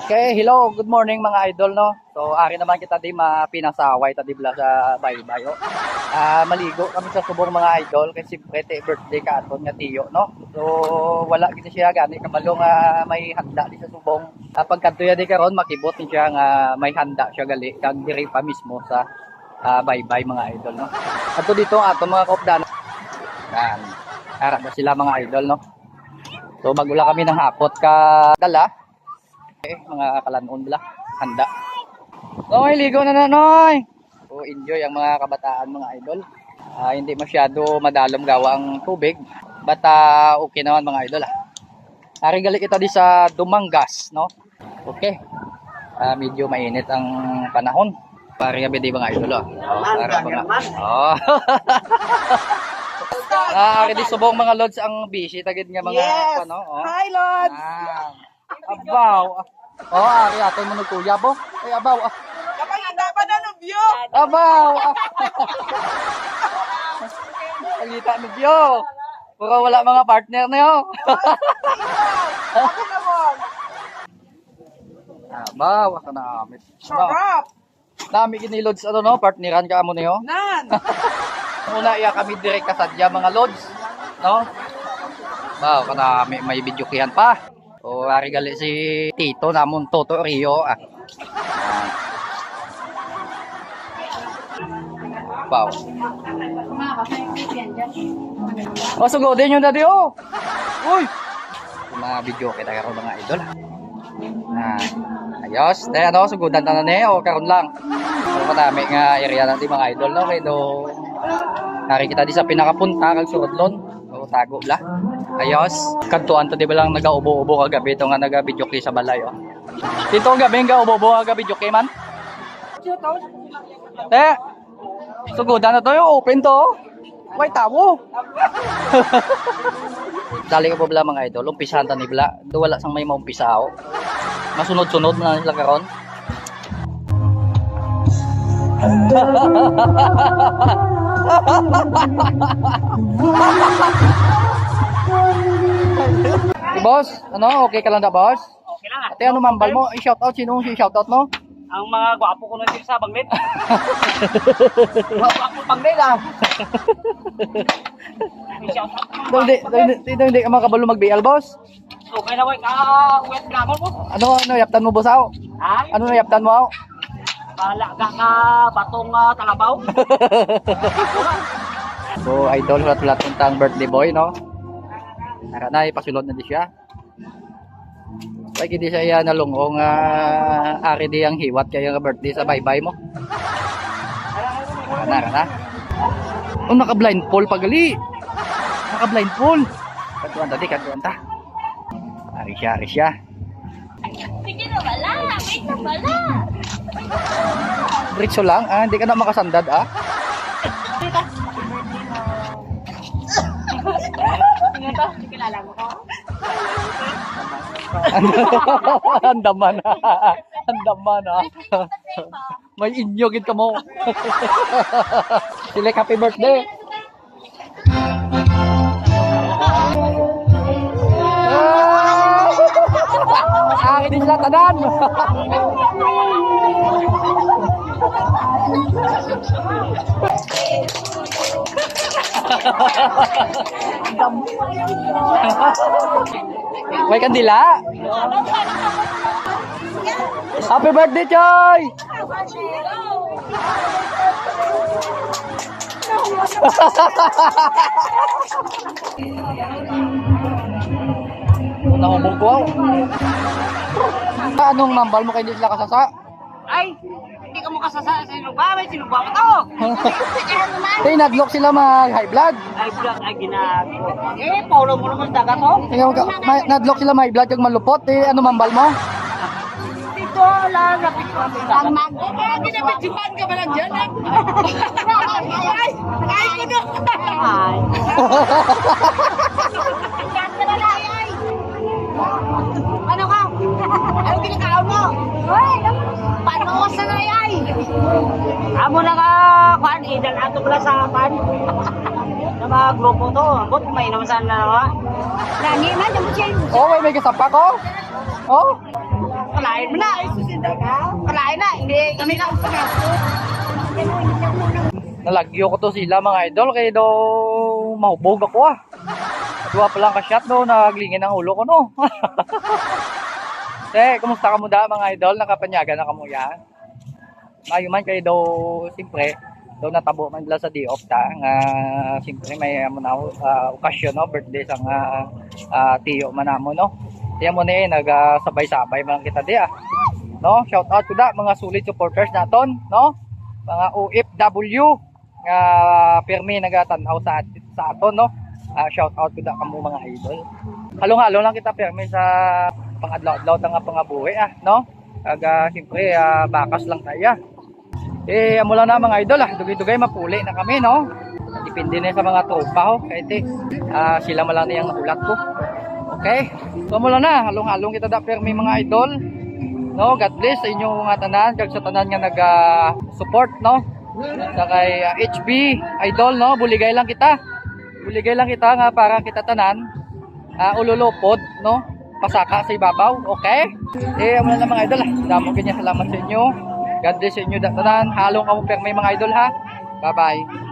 Okay, hello, good morning mga idol no. So ari naman kita di mapinasaway ta di bla sa baybay oh. Ah, maligo kami sa subong mga idol kasi siyempre te birthday ka aton nga tiyo no. So wala gid siya gani kabalo nga may handa di sa subong. Pagkanto ya di karon makibot ni siya nga may handa siya gali kag diri pa mismo sa ah, baybay mga idol no. Ato dito ato mga kopdan. Yan. Ara sila mga idol no. So magula kami ng hapot ka dala eh, mga kalanon bala, handa. Noy, ligo na na, Noy! So, enjoy ang mga kabataan, mga idol. Ah, hindi masyado madalom gawa ang tubig. But, ah, okay naman, mga idol. Ah. Ari gali kita di sa Dumangas, no? Okay. Ah, medyo mainit ang panahon. Pari gabi di mga idol, ah. Oh, para mga... Oh. ah, di subong mga lods ang busy tagid nga mga Yes. ano, oh. Hi, Lord! Ah. Abaw. Oh, ari ato mo nagkuya bo. Ay abaw. ah. Kapag handa pa na ng view! Abaw. ah. Pagita ni Dio. Puro wala mga partner na yo. Ako naman! Abaw, ka na amit. Ano? Sarap! Dami ginilods ano no, partneran ka mo niyo. Nan! Una iya kami direct kasadya mga lods, no? Wow, kana may, may video kihan pa. O ari gali si Tito namon Toto Rio ah. Wow. O sugodin yun dati oh. Uy. Mga video kita karon mga idol. Ah. Ayos, dahil ano, sugudan na ni, o karon lang. Pero madami nga area natin mga idol, no? Kaya do, Nari kita di sa pinakapunta kag surodlon. Tago la. Ayos. Kantuan to di ba lang nagaubo-ubo kagabi ito nga naga-video kay sa balay oh. Dito gabi nga ubo-ubo kagabi kay man. Eh. Sugudan na to yung open to. oh. May tawo. Dali ko po bala mga idol, umpisahan ta ni bala. Do wala sang may maumpisao. Masunod-sunod na sila karon. Boss, ano, okay ka lang na boss? Okay lang ah. Ate, ano mambal mo? I-shoutout, sino si shoutout mo? Ang mga gwapo ko nun dito sa Banglit. Ako pang nila. shout out mo. Hindi, hindi, hindi, ka makabalo mag-BL, boss. Okay na boy, ka wet glamor mo. Ano, ano, yaptan mo, boss, ako? Ano na yaptan mo, ako? Bala ka ka batong ah, talabaw. So, idol, sa tulat tang birthday boy, no? Nara na, ipasulod na di siya. Pag hindi siya yan nalungong, uh, ari di ang hiwat kaya nga birthday sa bye-bye mo. Nara na, nara na. Oh, naka-blindfold pagali. Naka-blindfold. Kantuan tadi, kantuan ta. Ari siya, ari siya. Sige na wala, wait na wala. Diretso lang, ah, hindi ka na makasandad, ah. Tingnan to, kilala mo ko? Andaman, andaman, ah. May inyo gid ka mo. Sila happy birthday. Ah! Akin din sila tanan. May kandila. Happy birthday, Choy! Nahubog ko ako. Anong mambal mo kay sila kasasa? Ay, hindi ka mo kasasa sa sinuba, may sinuba ko to. Tay, naglock sila mag high blood. Ay, vlog, ay ginagawa. Eh, paulo mo naman dagat to. Ikaw, ka, ma- nadlock sila may blood kag malupot. Eh, ano mambal mo? Dito, wala, lapit ko ang dagat. Ah, ginabidyohan ka ba lang dyan? eh? Ay! Ay ko na! Ay, Paano ko sa nayay? amo na ka, kuan, idal ato pala sa pan. Sa mga grupo to, but may naman sana na Nani man, mo siya. Oh, may may kasapa ko. Oh, Kalain mo Kalain na, hindi kami lang sa Nalagyo ko to sila mga idol kaya daw mahubog ako ah. Dua pa lang ka-shot no, naglingin ang ulo ko no. Te, kumusta ka mo da mga idol? Nakapanyaga na kamo ya? Mayo man kayo daw, siyempre, daw natabo man nila sa di-off ta. Nga, siyempre, may amo na uh, okasyon no, birthday sa nga ah, tiyo man namo no. Tiyan mo ni, nagsabay-sabay man kita di ah. No, shout out ko da mga solid supporters naton, no? Mga OFW nga pirmi nagatanaw sa sa aton no. Ah, shout out ko da kamo mga idol. Halong-halo lang kita pirmi sa pangadlaw-adlaw ta nga pangabuhi ah, no? Kaga siyempre ah, bakas lang tayo. Eh, amo na mga idol ah, dugay-dugay mapuli na kami no. Depende na sa mga tropa ho, kahit eh, ah, sila man lang niyang nahulat ko. Okay? So mo lang na, halong-halong kita da pirmi mga idol. No, God bless sa inyong mga tanan, kag sa tanan nga nag-support, no? Sa kay ah, HB Idol, no? Buligay lang kita. Buligay lang kita nga para kita tanan uh, ululupod, no? Pasaka sa ibabaw, okay? Eh, amo na mga idol, ah. Damo kanya salamat sa inyo. God bless sa inyo da tanan. Halong kamo permi mga idol ha. Bye-bye.